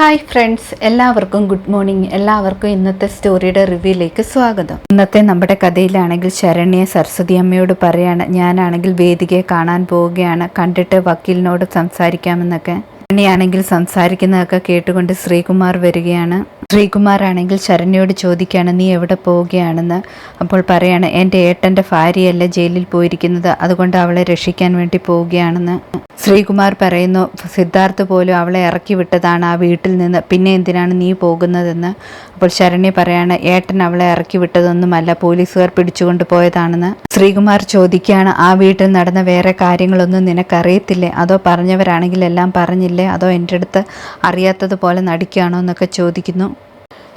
Hi friends എല്ലാവർക്കും good morning. എല്ലാവർക്കും ഇന്നത്തെ സ്റ്റോറിയുടെ റിവ്യൂയിലേക്ക് സ്വാഗതം. ഇന്നത്തെ നമ്മുടെ കഥയിലാണെങ്കിൽ ശരണ്യ സരസ്വതി അമ്മയോട് പറയാണ് ഞാനാണെങ്കിൽ വേദികയെ കാണാൻ പോവുകയാണ്. കണ്ടിട്ട് വക്കീലിനോട് സംസാരിക്കാമെന്നൊക്കെ. ശരണ്യാണെങ്കിൽ സംസാരിക്കുന്നതൊക്കെ കേട്ടുകൊണ്ട് ശ്രീകുമാർ വരികയാണ്. ശ്രീകുമാർ ആണെങ്കിൽ ശരണ്യോട് ചോദിക്കുകയാണ് നീ എവിടെ പോവുകയാണെന്ന്? അപ്പോൾ പറയാണ് എന്റെ ഏട്ടന്റെ ഭാര്യയല്ല ജയിലിൽ പോയിരിക്കുന്നത്. അതുകൊണ്ട് അവളെ രക്ഷിക്കാൻ വേണ്ടി പോവുകയാണെന്ന്. ശ്രീകുമാർ പറയുന്നു സിദ്ധാർത്ഥ് പോലും അവളെ ഇറക്കി വിട്ടതാണ് ആ വീട്ടിൽ നിന്ന്. പിന്നെ എന്തിനാണ് നീ പോകുന്നതെന്ന്? അപ്പോൾ ശരണ്യ പറയാണ് ഏട്ടൻ അവളെ ഇറക്കി വിട്ടതൊന്നുമല്ല പോലീസുകാർ പിടിച്ചുകൊണ്ട് പോയതാണെന്ന്. ശ്രീകുമാർ ചോദിക്കുകയാണ് ആ വീട്ടിൽ നടന്ന വേറെ കാര്യങ്ങളൊന്നും നിനക്കറിയത്തില്ലേ? അതോ പറഞ്ഞവരാണെങ്കിൽ എല്ലാം പറഞ്ഞില്ലേ? അതോ എന്റെ അടുത്ത് അറിയാത്തതുപോലെ നടിക്കുകയാണോ എന്നൊക്കെ ചോദിക്കുന്നു.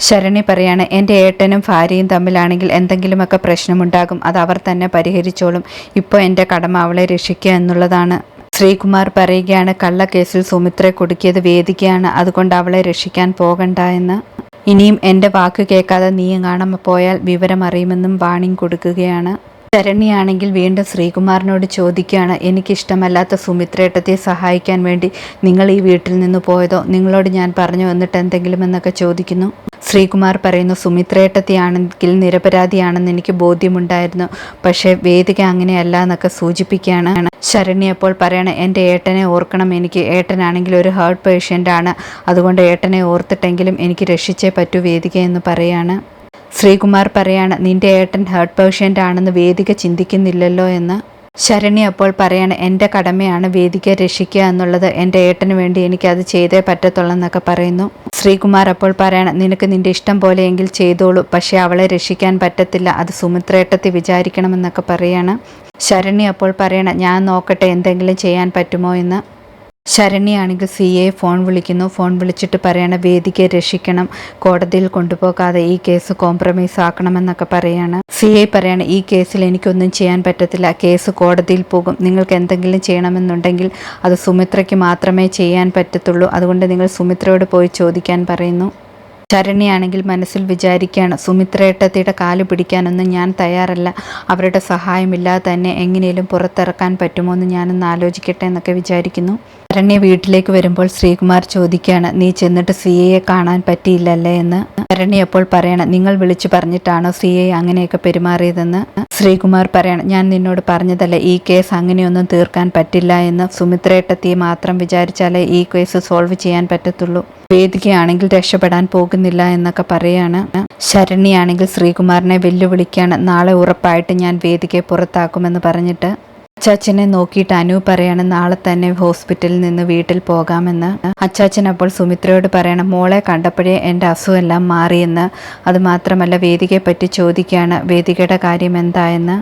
ശരണി പറയാണ് എന്റെ ഏട്ടനും ഭാര്യയും തമ്മിലാണെങ്കിൽ എന്തെങ്കിലുമൊക്കെ പ്രശ്നമുണ്ടാകും. അത് അവർ തന്നെ പരിഹരിച്ചോളും. ഇപ്പോൾ എന്റെ കടമ അവളെ രക്ഷിക്കുക എന്നുള്ളതാണ്. ശ്രീകുമാർ പറയുകയാണ് കള്ളക്കേസിൽ സുമിത്രയെ കുടുക്കിയത് വേദികയാണ്. അതുകൊണ്ട് അവളെ രക്ഷിക്കാൻ പോകണ്ട എന്ന്. ഇനിയും എന്റെ വാക്ക് കേൾക്കാതെ നീ കാണാൻ പോയാൽ വിവരം അറിയുമെന്നും വാണിംഗ് കൊടുക്കുകയാണ്. ശരണ്യാണെങ്കിൽ വീണ്ടും ശ്രീകുമാറിനോട് ചോദിക്കുകയാണ് എനിക്കിഷ്ടമല്ലാത്ത സുമിത്രേട്ടത്തെ സഹായിക്കാൻ വേണ്ടി നിങ്ങൾ ഈ വീട്ടിൽ നിന്ന് പോയതോ? നിങ്ങളോട് ഞാൻ പറഞ്ഞു വന്നിട്ട് എന്തെങ്കിലും എന്നൊക്കെ ചോദിക്കുന്നു? ശ്രീകുമാർ പറയുന്നു സുമിത്രേട്ടത്തെയാണെങ്കിൽ നിരപരാധിയാണെന്ന് എനിക്ക് ബോധ്യമുണ്ടായിരുന്നു. പക്ഷേ വേദിക അങ്ങനെയല്ല എന്നൊക്കെ സൂചിപ്പിക്കുകയാണ്. ശരണി അപ്പോൾ പറയണം എന്റെ ഏട്ടനെ ഓർക്കണം. എനിക്ക് ഏട്ടനാണെങ്കിൽ ഒരു ഹാർട്ട് പേഷ്യന്റ് ആണ്. അതുകൊണ്ട് ഏട്ടനെ ഓർത്തിട്ടെങ്കിലും എനിക്ക് രക്ഷിച്ചേ പറ്റൂ വേദിക എന്ന് പറയാണ്. ശ്രീകുമാർ പറയാണ് നിന്റെ ഏട്ടൻ ഹാർട്ട് പേഷ്യന്റ് ആണെന്ന് വേദിക ചിന്തിക്കുന്നില്ലല്ലോ എന്ന്. ശരണി അപ്പോൾ പറയാണ് എന്റെ കടമയാണ് വേദിക രക്ഷിക്കുക എന്നുള്ളത്. എന്റെ ഏട്ടന് വേണ്ടി എനിക്ക് അത് ചെയ്തേ പറ്റത്തുള്ളൂ എന്നൊക്കെ പറയുന്നു. ശ്രീകുമാർ അപ്പോൾ പറയാണ് നിനക്ക് നിന്റെ ഇഷ്ടം പോലെയെങ്കിൽ ചെയ്തോളൂ. പക്ഷേ അവളെ രക്ഷിക്കാൻ പറ്റത്തില്ല. അത് സുമിത്രേട്ടത്തി വിചാരിക്കണമെന്നൊക്കെ പറയാണ്. ശരണി അപ്പോൾ പറയണം ഞാൻ നോക്കട്ടെ എന്തെങ്കിലും ചെയ്യാൻ പറ്റുമോ എന്ന്. ശരണ്യാണെങ്കിൽ സി എ ഫോൺ വിളിക്കുന്നു. ഫോൺ വിളിച്ചിട്ട് പറയണ വേദികയെ രക്ഷിക്കണം. കോടതിയിൽ കൊണ്ടുപോകാതെ ഈ കേസ് കോംപ്രമൈസ് ആക്കണമെന്നൊക്കെ പറയാണ്. സി ഐ പറയാണ് ഈ കേസിൽ എനിക്കൊന്നും ചെയ്യാൻ പറ്റത്തില്ല. കേസ് കോടതിയിൽ പോകും. നിങ്ങൾക്ക് എന്തെങ്കിലും ചെയ്യണമെന്നുണ്ടെങ്കിൽ അത് സുമിത്രയ്ക്ക് മാത്രമേ ചെയ്യാൻ പറ്റത്തുള്ളൂ. അതുകൊണ്ട് നിങ്ങൾ സുമിത്രയോട് പോയി ചോദിക്കാൻ പറയുന്നു. ശരണ്യാണെങ്കിൽ മനസ്സിൽ വിചാരിക്കുകയാണ് സുമിത്രേട്ടത്തിയുടെ കാൽ പിടിക്കാനൊന്നും ഞാൻ തയ്യാറല്ല. അവരുടെ സഹായമില്ലാതെ തന്നെ എങ്ങനെയും പുറത്തിറക്കാൻ പറ്റുമോ എന്ന് ഞാനൊന്ന് ആലോചിക്കട്ടെ എന്നൊക്കെ വിചാരിക്കുന്നു. ശരണ്യ വീട്ടിലേക്ക് വരുമ്പോൾ ശ്രീകുമാർ ചോദിക്കുകയാണ് നീ ചെന്നിട്ട് സി എയെ കാണാൻ പറ്റിയില്ലല്ലേ? എന്ന്. ശരണ്യ അപ്പോൾ പറയണം നിങ്ങൾ വിളിച്ചു പറഞ്ഞിട്ടാണോ എ അങ്ങനെയൊക്കെ പെരുമാറിയതെന്ന്? ശ്രീകുമാർ പറയണം ഞാൻ നിന്നോട് പറഞ്ഞതല്ലേ ഈ കേസ് അങ്ങനെയൊന്നും തീർക്കാൻ പറ്റില്ല എന്ന്? സുമിത്രേട്ടത്തിയെ മാത്രം വിചാരിച്ചാലേ ഈ കേസ് സോൾവ് ചെയ്യാൻ പറ്റത്തുള്ളൂ. വേദികയാണെങ്കിൽ രക്ഷപ്പെടാൻ പോകുന്നില്ല എന്നൊക്കെ പറയാണ്. ശരണിയാണെങ്കിൽ ശ്രീകുമാറിനെ വെല്ലുവിളിക്കാണ്. നാളെ ഉറപ്പായിട്ട് ഞാൻ വേദികയെ പുറത്താക്കുമെന്ന് പറഞ്ഞിട്ട് അച്ചാച്ചനെ നോക്കിയിട്ട് അനു പറയണം നാളെ തന്നെ ഹോസ്പിറ്റലിൽ നിന്ന് വീട്ടിൽ പോകാമെന്ന്. അച്ചാച്ചൻ അപ്പോൾ സുമിത്രയോട് പറയണം മോളെ കണ്ടപ്പോഴേ എന്റെ അസുഖമെല്ലാം മാറിയെന്ന്. അതുമാത്രമല്ല വേദികയെ പറ്റി ചോദിക്കുകയാണ് വേദികയുടെ കാര്യം എന്തായെന്ന്?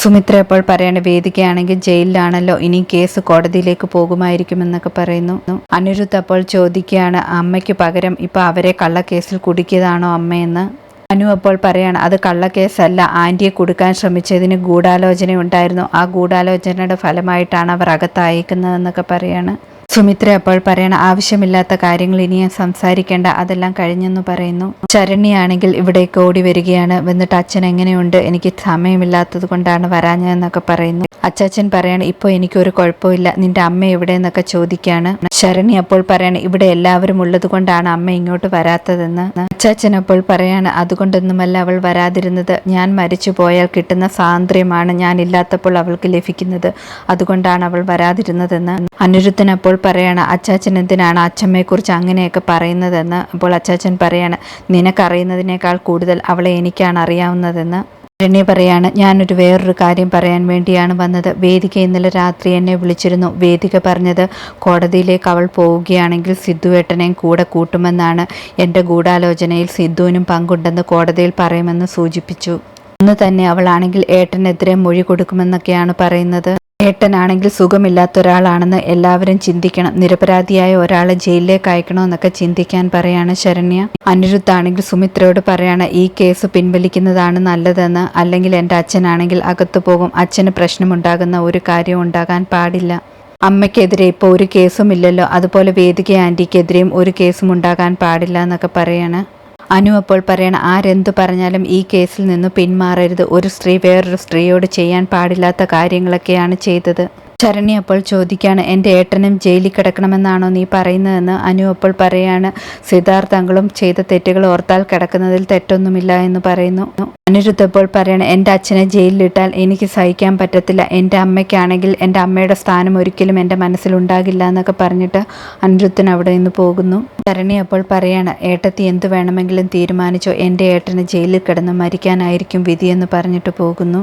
സുമിത്ര അപ്പോൾ പറയണ വേദികയാണെങ്കിൽ ജയിലിലാണല്ലോ ഇനി കേസ് കോടതിയിലേക്ക് പോകുമായിരിക്കുമെന്നൊക്കെ പറയുന്നു. അനിരുദ്ധ അപ്പോൾ ചോദിക്കുകയാണ് അമ്മയ്ക്ക് പകരം ഇപ്പോൾ അവരെ കള്ളക്കേസിൽ കുടുക്കിയതാണോ അമ്മയെന്ന്? അനു അപ്പോൾ പറയാണ് അത് കള്ളക്കേസല്ല. ആന്റിയെ കൊടുക്കാൻ ശ്രമിച്ചതിന് ഗൂഢാലോചന ഉണ്ടായിരുന്നു ആ ഗൂഢാലോചനയുടെ ഫലമായിട്ടാണ് അവർ അകത്തയക്കുന്നതെന്നൊക്കെ പറയാണ്. സുമിത്ര അപ്പോൾ പറയണ ആവശ്യമില്ലാത്ത കാര്യങ്ങൾ ഇനിയും സംസാരിക്കേണ്ട അതെല്ലാം കഴിഞ്ഞെന്ന് പറയുന്നു. ശരണ്യാണെങ്കിൽ ഇവിടേക്ക് ഓടി വരികയാണ്. വന്നിട്ട് അച്ഛൻ എങ്ങനെയുണ്ട്? എനിക്ക് സമയമില്ലാത്തത് കൊണ്ടാണ് വരാഞ്ഞതെന്നൊക്കെ പറയുന്നു. അച്ചാച്ചൻ പറയാണ് ഇപ്പോൾ എനിക്കൊരു കുഴപ്പമില്ല. നിന്റെ അമ്മ എവിടെ എന്നൊക്കെ ചോദിക്കുകയാണ് ശരണി അപ്പോൾ പറയാണ് ഇവിടെ എല്ലാവരും ഉള്ളത് കൊണ്ടാണ് അമ്മ ഇങ്ങോട്ട് വരാത്തതെന്ന്. അച്ചാച്ചൻ അപ്പോൾ പറയാണ് അതുകൊണ്ടൊന്നുമല്ല അവൾ വരാതിരുന്നത്. ഞാൻ മരിച്ചു പോയാൽ കിട്ടുന്ന സ്വാതന്ത്ര്യമാണ് ഞാൻ ഇല്ലാത്തപ്പോൾ അവൾക്ക് ലഭിക്കുന്നത്. അതുകൊണ്ടാണ് അവൾ വരാതിരുന്നതെന്ന്. അനിരുദ്ധൻ അപ്പോൾ പറയാണ് അച്ചാച്ചൻ എന്തിനാണ് അച്ഛമ്മയെക്കുറിച്ച് അങ്ങനെയൊക്കെ പറയുന്നതെന്ന്? അപ്പോൾ അച്ചാച്ചൻ പറയാണ് നിനക്കറിയുന്നതിനേക്കാൾ കൂടുതൽ അവളെ എനിക്കാണ് അറിയാവുന്നതെന്ന്. രണ്യ പറയാണ് ഞാനൊരു വേറൊരു കാര്യം പറയാൻ വേണ്ടിയാണ് വന്നത്. വേദിക ഇന്നലെ രാത്രി എന്നെ വിളിച്ചിരുന്നു. വേദിക പറഞ്ഞത് കോടതിയിലേക്ക് അവൾ പോവുകയാണെങ്കിൽ സിദ്ധുവേട്ടനെയും കൂടെ കൂട്ടുമെന്നാണ്. എന്റെ ഗൂഢാലോചനയിൽ സിദ്ധുവിനും പങ്കുണ്ടെന്ന് കോടതിയിൽ പറയുമെന്ന് സൂചിപ്പിച്ചു. അന്ന് തന്നെ അവളാണെങ്കിൽ ഏട്ടനെതിരെ മൊഴി കൊടുക്കുമെന്നൊക്കെയാണ് പറയുന്നത്. ഏട്ടനാണെങ്കിൽ സുഖമില്ലാത്ത ഒരാളാണെന്ന് എല്ലാവരും ചിന്തിക്കണം. നിരപരാധിയായ ഒരാളെ ജയിലിലേക്ക് അയക്കണമെന്നൊക്കെ ചിന്തിക്കാൻ പറയാണ് ശരണ്യ. അനിരുദ്ധാണെങ്കിൽ സുമിത്രയോട് പറയാണ് ഈ കേസ് പിൻവലിക്കുന്നതാണ് നല്ലതെന്ന്. അല്ലെങ്കിൽ എന്റെ അച്ഛനാണെങ്കിൽ അകത്തു പോകും. അച്ഛന് പ്രശ്നമുണ്ടാകുന്ന ഒരു കാര്യം ഉണ്ടാകാൻ പാടില്ല. അമ്മയ്ക്കെതിരെ ഇപ്പോൾ ഒരു കേസും ഇല്ലല്ലോ. അതുപോലെ വേദിക ആന്റിക്കെതിരെയും ഒരു കേസും ഉണ്ടാകാൻ പാടില്ല എന്നൊക്കെ പറയാണ്. അനു അപ്പോൾ പറയണം ആരെന്തു പറഞ്ഞാലും ഈ കേസിൽ നിന്ന് പിന്മാറരുത്. ഒരു സ്ത്രീ വേറൊരു സ്ത്രീയോട് ചെയ്യാൻ പാടില്ലാത്ത കാര്യങ്ങളൊക്കെയാണ് ചെയ്തത്. ശരണി അപ്പോൾ ചോദിക്കുകയാണ് എന്റെ ഏട്ടനും ജയിലിൽ കിടക്കണമെന്നാണോ നീ പറയുന്നതെന്ന്? അനു അപ്പോൾ പറയാണ് സിദ്ധാർത്ഥങ്ങളും ചെയ്ത തെറ്റുകൾ ഓർത്താൽ കിടക്കുന്നതിൽ തെറ്റൊന്നുമില്ല എന്ന് പറയുന്നു. അനിരുദ്ധ അപ്പോൾ പറയണ എന്റെ അച്ഛനെ ജയിലിലിട്ടാൽ എനിക്ക് സഹിക്കാൻ പറ്റത്തില്ല. എന്റെ അമ്മയ്ക്കാണെങ്കിൽ എന്റെ അമ്മയുടെ സ്ഥാനം ഒരിക്കലും എന്റെ മനസ്സിലുണ്ടാകില്ല എന്നൊക്കെ പറഞ്ഞിട്ട് അനിരുദ്ധൻ അവിടെ നിന്ന് പോകുന്നു. ശരണി അപ്പോൾ പറയാണ് ഏട്ടത്തി എന്ത് വേണമെങ്കിലും തീരുമാനിച്ചോ? എന്റെ ഏട്ടന് ജയിലിൽ കിടന്ന് മരിക്കാനായിരിക്കും വിധിയെന്ന് പറഞ്ഞിട്ട് പോകുന്നു.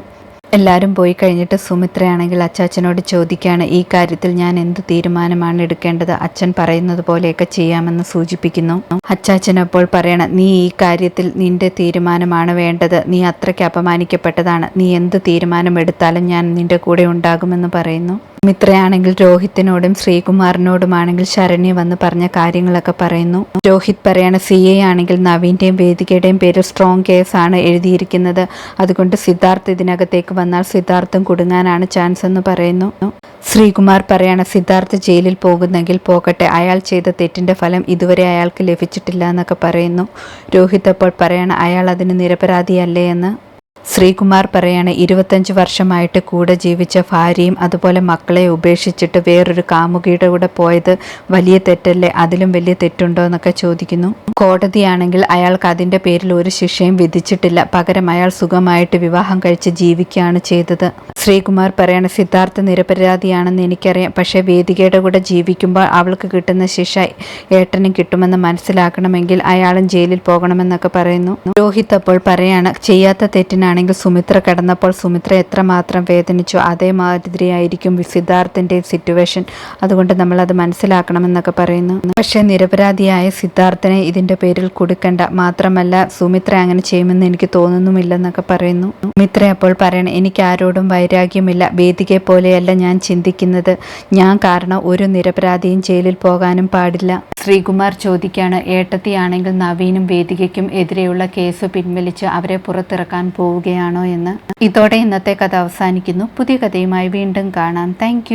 എല്ലാവരും പോയി കഴിഞ്ഞിട്ട് സുമിത്രയാണെങ്കിൽ അച്ചാച്ചനോട് ചോദിക്കുകയാണ് ഈ കാര്യത്തിൽ ഞാൻ എന്ത് തീരുമാനമാണ് എടുക്കേണ്ടത്? അച്ഛൻ പറയുന്നത് പോലെയൊക്കെ ചെയ്യാമെന്ന് സൂചിപ്പിക്കുന്നു. അച്ചാച്ചൻ അപ്പോൾ പറയണം നീ ഈ കാര്യത്തിൽ നിന്റെ തീരുമാനമാണ് വേണ്ടത്. നീ അത്രയ്ക്ക് അപമാനിക്കപ്പെട്ടതാണ്. നീ എന്ത് തീരുമാനം എടുത്താലും ഞാൻ നിന്റെ കൂടെ ഉണ്ടാകുമെന്ന് പറയുന്നു. സുമിത്രയാണെങ്കിൽ രോഹിത്തിനോടും ശ്രീകുമാറിനോടുമാണെങ്കിൽ ശരണ്യ വന്ന് പറഞ്ഞ കാര്യങ്ങളൊക്കെ പറയുന്നു. രോഹിത് പറയണ സി എ ആണെങ്കിൽ നവീന്റെയും വേദികയുടെയും പേര് സ്ട്രോങ് കേസ് ആണ് എഴുതിയിരിക്കുന്നത്. അതുകൊണ്ട് സിദ്ധാർത്ഥ് ഇതിനകത്തേക്ക് വന്നാൽ സിദ്ധാർത്ഥം കുടുങ്ങാനാണ് ചാൻസ് എന്ന് പറയുന്നു. ശ്രീകുമാർ പറയാണ് സിദ്ധാർത്ഥ് ജയിലിൽ പോകുന്നെങ്കിൽ പോകട്ടെ. അയാൾ ചെയ്ത തെറ്റിന്റെ ഫലം ഇതുവരെ അയാൾക്ക് ലഭിച്ചിട്ടില്ല എന്നൊക്കെ പറയുന്നു. രോഹിത് അപ്പോൾ പറയാണ് അയാൾ അതിന് നിരപരാധിയല്ലേ എന്ന്. ശ്രീകുമാർ പറയാണ് ഇരുപത്തഞ്ച് വർഷമായിട്ട് കൂടെ ജീവിച്ച ഭാര്യയും അതുപോലെ മക്കളെ ഉപേക്ഷിച്ചിട്ട് വേറൊരു കാമുകിയുടെ കൂടെ പോയത് വലിയ തെറ്റല്ലേ? അതിലും വലിയ തെറ്റുണ്ടോ? എന്നൊക്കെ ചോദിക്കുന്നു. കോടതിയാണെങ്കിൽ അയാൾക്ക് അതിന്റെ പേരിൽ ഒരു ശിക്ഷയും വിധിച്ചിട്ടില്ല. പകരം അയാൾ സുഖമായിട്ട് വിവാഹം കഴിച്ച് ജീവിക്കുകയാണ് ചെയ്തത്. ശ്രീകുമാർ പറയാണ് സിദ്ധാർത്ഥ നിരപരാധിയാണെന്ന് എനിക്കറിയാം. പക്ഷേ വേദികയുടെ കൂടെ ജീവിക്കുമ്പോൾ അവൾക്ക് കിട്ടുന്ന ശിക്ഷ ഏട്ടനും കിട്ടുമെന്ന് മനസ്സിലാക്കണമെങ്കിൽ അയാളും ജയിലിൽ പോകണമെന്നൊക്കെ പറയുന്നു. രോഹിത് അപ്പോൾ പറയാണ് ചെയ്യാത്ത തെറ്റിനാണെങ്കിൽ സുമിത്ര കിടന്നപ്പോൾ സുമിത്ര എത്രമാത്രം വേദനിച്ചു? അതേമാതിരിയായിരിക്കും സിദ്ധാർത്ഥിന്റെ സിറ്റുവേഷൻ അതുകൊണ്ട് നമ്മൾ അത് മനസ്സിലാക്കണമെന്നൊക്കെ പറയുന്നു. പക്ഷേ നിരപരാധിയായ സിദ്ധാർത്ഥനെ ഇതിന്റെ പേരിൽ കൊടുക്കണ്ട. മാത്രമല്ല സുമിത്ര അങ്ങനെ ചെയ്യുമെന്ന് എനിക്ക് തോന്നുന്നുമില്ലെന്നൊക്കെ പറയുന്നു. സുമിത്ര അപ്പോൾ പറയണം എനിക്ക് ആരോടും വൈരാഗ്യമില്ല. വേദികയെ പോലെയല്ല ഞാൻ ചിന്തിക്കുന്നത്. ഞാൻ കാരണം ഒരു നിരപരാധിയും ജയിലിൽ പോകാനും പാടില്ല. ശ്രീകുമാർ ചോദിക്കാണ് ഏട്ടത്തിയാണെങ്കിൽ നവീനും വേദികയ്ക്കും എതിരെയുള്ള കേസ് പിൻവലിച്ച് അവരെ പുറത്തിറക്കാൻ പോവുകയാണോ എന്ന്. ഇതോടെ ഇന്നത്തെ കഥ അവസാനിക്കുന്നു. പുതിയ കഥയുമായി വീണ്ടും കാണാം. താങ്ക്